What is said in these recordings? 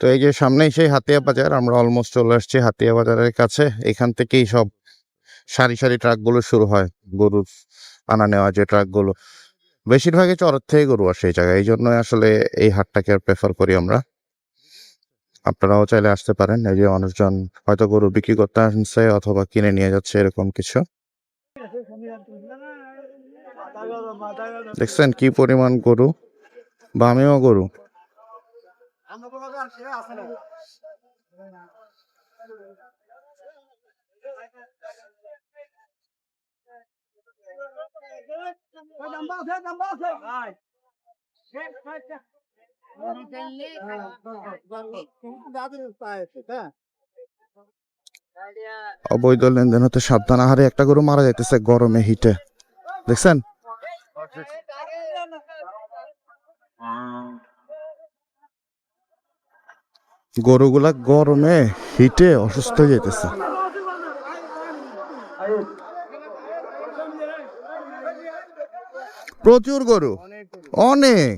তো এই যে সামনেই সেই হাতিয়া বাজার, আমরা অলমোস্ট চলে আসছি হাতিয়া বাজারের কাছে। এখান থেকেই সব সারি সারি ট্রাকগুলো শুরু হয়। গরুর আনা নেওয়া যে ট্রাকগুলো। বেশিরভাগই চরের থেকে গরু আসে এই জায়গায়। এই জন্য আসলে এই হাটটাকে আর প্রেফার করি আমরা। আপনারাও চাইলে আসতে পারেন। এই যে মানুষজন হয়তো গরু বিক্রি করতে আসছে অথবা কিনে নিয়ে যাচ্ছে এরকম কিছু। দেখছেন কি পরিমাণ গরু? বামেও গরু। অবৈধ লেনদেন হতে সাবধান। আহারে একটা গরু মারা যাইতেছে গরমে হিটে। দেখছেন? গরুগুলা গরমে হিটে অসুস্থ হয়ে যাইতেছে। প্রচুর গরু অনেক।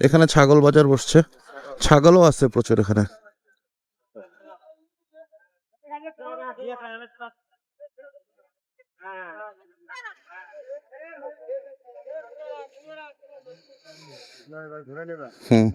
এখানে ছাগল বাজার বসছে। ছাগলও আছে প্রচুর এখানে। হুম।